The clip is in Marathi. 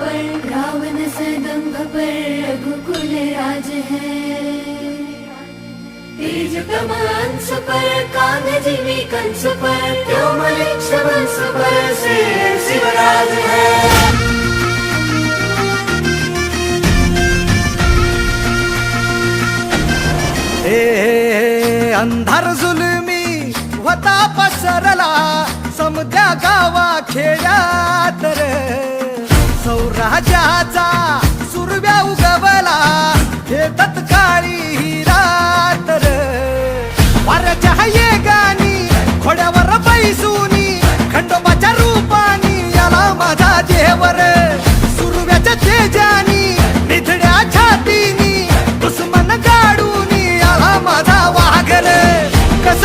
पर रावण सदंभ पर रघुकुल राज है। तेज कमान पर कान जिमी कंस पर कोमल वंश पर से शिवराज है हे अंधार जुलमी होता पसरला समजा गावा खेड्यात रे। सौराजाचा सुरव्या उगवला. हे तत्काळी ही रात रे. वाऱ्याच्या ये गाणी खोड्यावर बैसूनी खंडोबाच्या रूपानी याला माझा देवर सुरव्याच्या तेजानी निधड्या छातीनी दुश्मन गाडूनी याला माझा वाघर कस